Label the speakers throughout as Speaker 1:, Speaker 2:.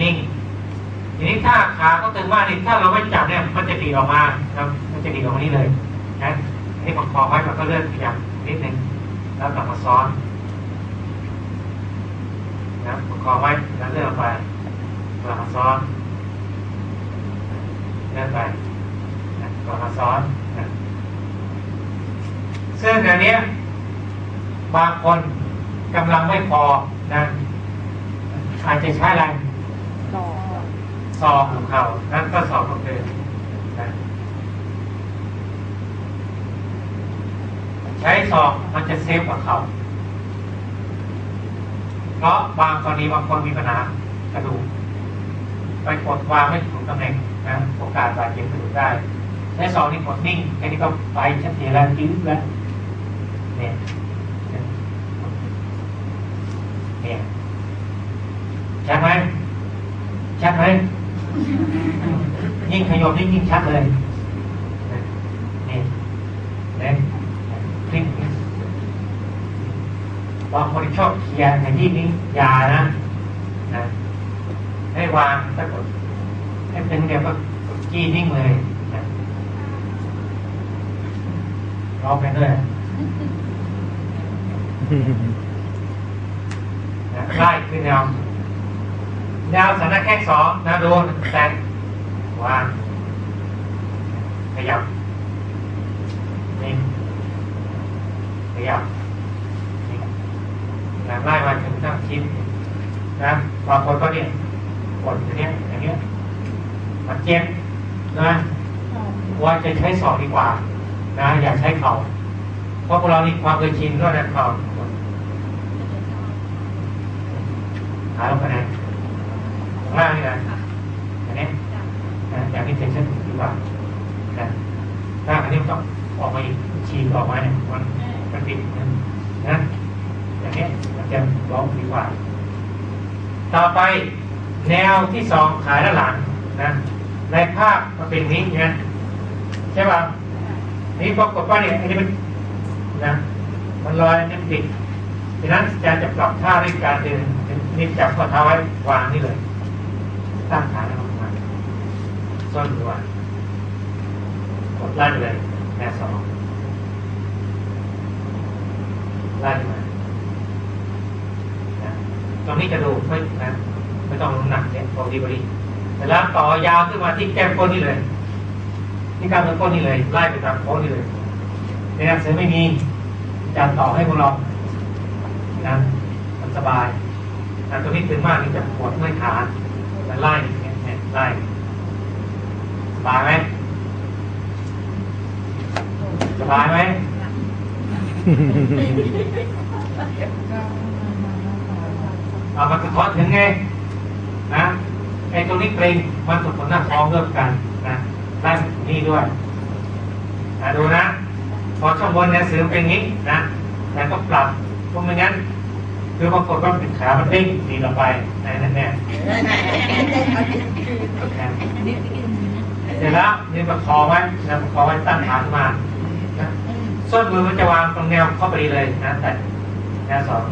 Speaker 1: นิ่งทีนี้ถ้าขาก็ตึงมากนี่ถ้าเราไม่จับเนี่ย มันจะดีออกมาครับมันจะดีออกมานี้เลยนะนี่ประคองไว้มันก็เลื่อนขยับนิดนึงแล้วกลับมาซ้อนนะประคองไว้แล้วเลื่อนไปกลับมาซ้อนเลื่อนไปกลับมาซ้อนซึ่งอันเนี้บางคนกำลังไม่พอนะอาจจะใช้อะไร
Speaker 2: ต่อ
Speaker 1: สอบของเขานั่นก็สอบก็คือนะใช้สอบมันจะเซฟกว่าเขาเพราะบางกรณีบางคนมีปัญหากระดูกไปกดวางไม่ถูกตำแหน่งนะโอกาสบาดเจ็บกระดูกได้ใช้สองนี่กดนิ่งแค่นี้ก็ไปชัดเจนแล้วยืดแล้วเนี่ยเนี่ยชัดไหมชัดไหม ยิ่งขยบยิ่งยิ่งชัดเลยนี่นี่ยคลิกบางคนชอบเคลียร์แต่ที่นี้ยานะนะให้วางถ้ากดให้เป็นเดียวก็กดจี้นิ่งเลยนะรอไปด้วยนะไล่ขึ้นแน วแนวสันนัแข้งสองนะโดนแตงวางขยับนี่ขยับนี่นะไล่มาถึงตั้งชิ้นนะบางคนก็เนี่ยกดอย่างเนี้ยอย่างเนี้ยมันเจ็บนะว่าจะใช้ศอกดีกว่า นะ อย่าใช้เข่าเพราะพวกเรานี่ความเคยชินก็นะเข่าหาลงคะแนน ข้างล่างนี่นะอันนี้นะอย่างนี้เซนชั่นดีกว่านะถ้าอันนี้มันต้องออกมาอีกฉีกออกมาเนี่ยมันมันปิดนะนะอย่างนี้มันจะร้องดีกว่า ต่อไปแนวที่สองขายด้านหลังนะในภาพมันเป็นอย่างนี้นะใช่ป่ะนี่ปรากฏว่าเนี่ยอันนี้มันนะมันลอยอันนี้มันติดดังนั้นอาจารย์จะปรับท่าด้วยการเดินนี่จับข้อเท้าไว้วางนี่เลย ตั้งขาแล้วลงมาส้นตัวกดไล่ไปเลยแนวสองไล่มานะตรงนี้จะดูไม่นะไม่ต้องหนักเนี่ยพอดีพอดีแต่แล้วต่อยาวขึ้นมาที่แก้มก้นนี่เลยที่กล้ามเนื้อก้นนี่เลยไล่ไปตามโค้งนี่เลยในหนังสือไม่มีจะต่อให้พวกเรานะมันสบายนะตัวนี้ตึงมากนี่จะปวดเมื่อยขา ไล่เนี่ยเนี่ยไล่สบายไหมสบายไหมเอามันสะท้อนถึงไงนะไอ้ตรงนี้เกรงมันสุดผลหน้าท้องเริ่มกันนะได้นี่ด้วยนะดูนะ พอช่องบนเนี่ยเสื่อเป็นงี้นะแล้วก็ปรับเพราะไม่งั้น คือปรากฏว่าปิดขามันเด้งดีลงไปในนั่นแน่เสร็จแล้วนี่ประคองไว้นะประคองไว้ตั้งฐานมานะส้นมือมันจะวางตรงแนวเข้าไปดีเลยนะแต่แนวสอง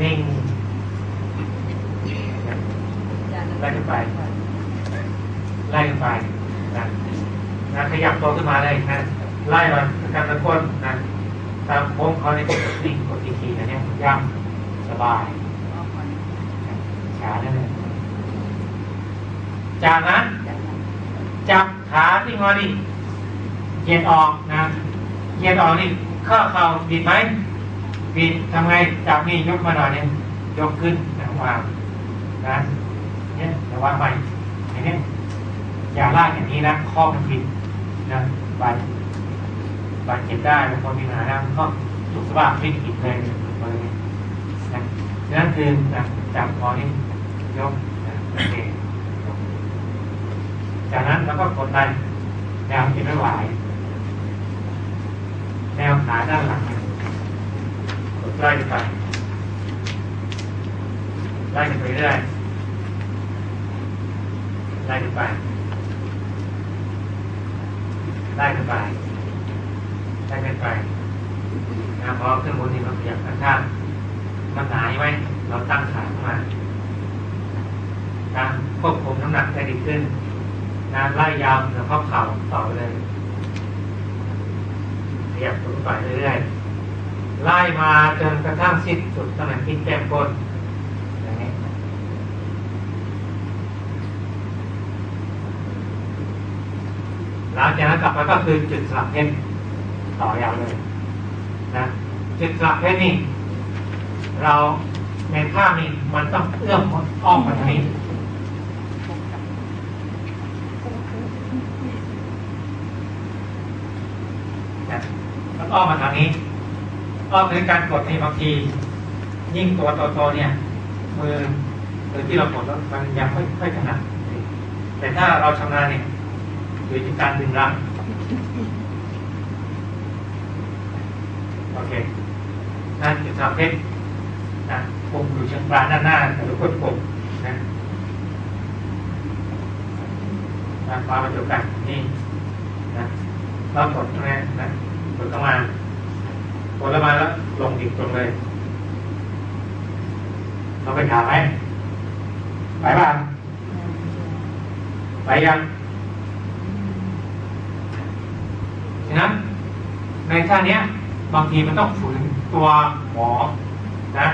Speaker 1: นิ่งไล่ขึ้นไปไล่ขึ้นไปนะนะขยับตัวขึ้นมาเลยนะไล่มาการตะก้นนะตามโค้งเขาในกดนิ่งกดทีนะเนี่ยย่ำ สบายขาได้เลยจากนั้นจับขาที่งอนี่เหยียดออกนะเหยียดออกนี่ข้อเข่าบิดไหมบิดทำไงจับนี่ยกมาหน่อยนึงยกขึ้นนะวางนะเนี่ยแต่ว่าไปอย่างนี้อย่าลากอย่างนี้นะข้อมันผิดนะบาดบาดเจ็บได้บางคนมีปัญหานะก็สุขภาพไม่ผิดเลยเลย นั่นคือนะจับคอนี้ยกโอเคจากนั้นเราก็กดไปแนวที่ไม่ไหวแนวขาด้านหลังกดไล่ไปไล่ไปเรื่อยไล่ขึ้นไปไล่ขึ้นไปไล่ขึ้นไปนะพอขึ้นบนนี่เราขยับข้างๆ มันหนาใช่ไหมเราตั้งขาขึ้นมาการควบคุมน้ำหนักได้ดีขึ้นนะไล่ยาวเหนือข้อเข่าต่อไปเลยขยับตัวไปเรื่อยๆไล่มาจนกระทั่งสิ้นสุดตำแหน่งที่แก้มก้นอย่างนี้หลังจากนั้นกลับไปก็คือจุดสลับเพชรต่อยาวเลยนะจุดสลับเพชรนี่ เราในภาพนี้มันต้องเอื้อมอ้อมมาทางนี้นะมันอ้อมมาทางนี้อ้อมในการกดในบางที ยิ่งตัวโตๆเนี่ย มือมือที่เรากดแล้วมันยังไม่ค่อยถนัดแต่ถ้าเราชำนาญเนี่ยอยู่ที่การดึงรั้งโอเคนั่นคือสามเพชร นะปุ่มอยู่เชิงกรานด้านหน้าหรือกดปุ่มนะนะมาประจุกันนี่นะเรากดตรงนี้นะกดเข้ามากดแล้วมาแล้วลงอีกตรงเลยเราไปขามไหมไปบ้างไปยังฉะนั้นในท่านี้บางทีมันต้องฝืนตัวหมอนะ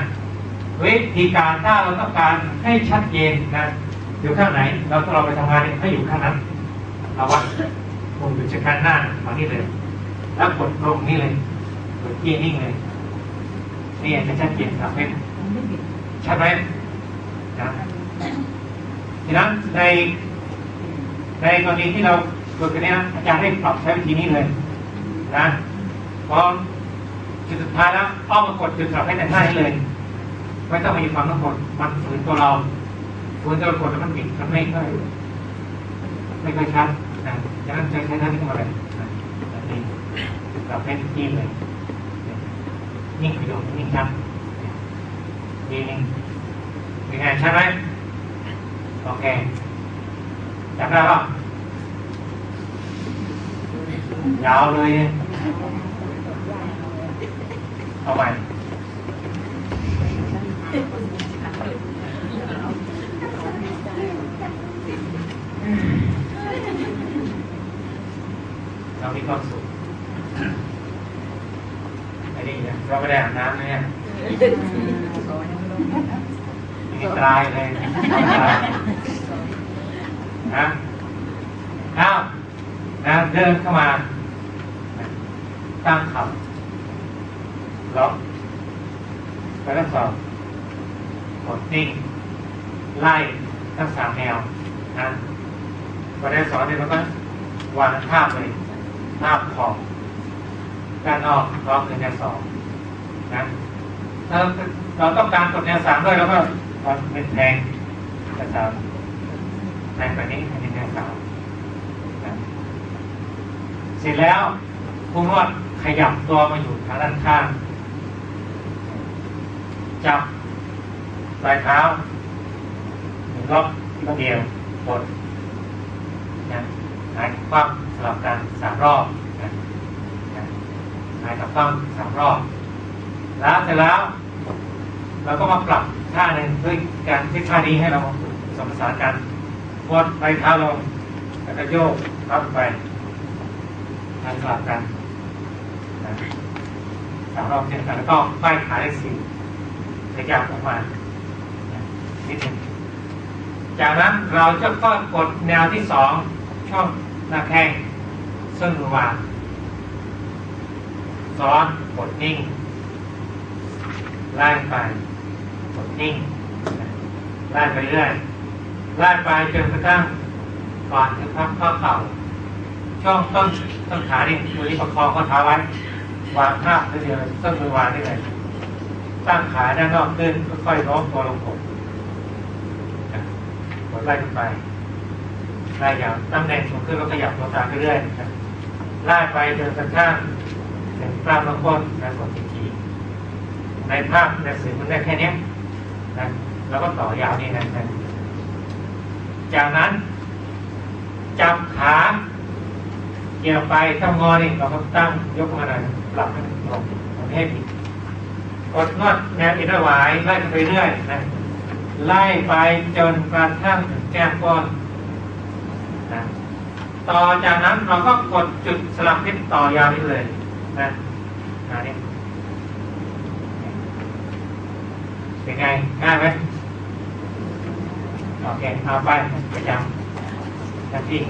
Speaker 1: วิธีการถ้าเราต้องการให้ชัดเจนนะอยู่ข้างไหน เราต้องเราไปทำงานให้อยู่ข้างนั้นเราวัดมุมอยู่จะข้างหน้ามานี่เลย แล้วกดลงนี่เลยกดเกียร์นิ่งเลยนี่จะชัดเจนครับเป็นใช่ไหมนะทีนั้นในในกรณีที่เราฝึกกันเนี้ยอาจารย์ให้ปรับใช้วิธีนี้เลย นะพอจุดสุดท้ายแล้วอ้อมมากดจุดสลับให้แต่หน้านี้เลย ไม่ต้องมีความต้องกดมันฝืนตัวเราฝืนตัวเรากดแล้วมันบิดมันไม่ค่อยไม่ค่อยชัดนะฉะนั้นใช้ใช้ท่านี้ขึ้นมาเลยนะแบบนี้จุดสลับให้ทีเลยนิ่งไปดูนิ่งชัดดีนึงเป็นไงใช่ไหมโอเคจำได้ปะยาวเลยเนี่ยเอาใหม่ เรามีความสุขไอ้นี่เนี่ยเราไม่ได้อาบน้ำนะเนี่ยมีตายเลยนะอ้าวนะเดินเข้ามาตั้งขับล็อกไปทั้งสอ งกดนิ่งไล่ทั้งสามแนวนะพอได้สอนเนี่ยเราก็วางภาพเลยภาพขอบด้านนอกล็อกในแนวสองนะถ้าเราต้องการกดแนวสามด้วยเราก็ทำเป็นแทงกระสามแทงแบบนี้เป็นแนวสามนะเสร็จแล้วผู้นวดขยับตัวมาอยู่ทางด้านข้างจับ ปลายเท้าหนึ่งรอบที่เดียวกดนะหายคว่ำสลับกันสามรอบนะหายกับคว่ำสามรอบ แล้วเสร็จแล้วเราก็มาปรับท่าหนึ่งด้วยการใช้ท่านี้ให้เราสมประสานกันกดไปเท้าลงแล้วก็โยกท้าไปทางสลับกันสามรอบเช่นกันแล้วก็ป้ายขาได้สี่ขยับออกมา นิดนึงจากนั้นเราจะก็กดแนวที่สองช่องหน้าแข้งส้นมือวางซ้อนกดนิ่งไล่ไปกดนิ่งไล่ไปเรื่อยไล่ไปจนกระทั่งก่อนถึงพักข้อเข่าช่วงต้นต้นขานี่มือนี้ประคองข้อเท้าไว้วางท่าเดียวต้นมือวางได้เลยตั้งขาด้านนอกขึ้นค่อยๆโน้มตัวลงกด กดไล่ขึ้นไปไล่ยาวตำแหน่งสูงขึ้นก็ขยับตัวตามไปเรื่อยนะครับไล่ไปจนกระทั่งถึงกล้ามเนื้อก้นและกดอีกทีในภาพในสื่อมันได้แค่นี้นะแล้วก็ต่อยาวนี่นะนะจากนั้นจับขาเกี่ยวไปถ้างอนี่เราก็ตั้งยกมาหน่อยปรับให้มันลงมันให้ผิดกดนวดแนวอินทวายไล่ไปเรื่อยนะ ไล่ไปจนกระทั่งถึงแก้มก้นนะต่อจากนั้นเราก็กดจุดสลับนิดต่อยาวนี้เลยนะนะนี่เป็นไงง่ายไหมโอเคเอาไปประจำหน้าที่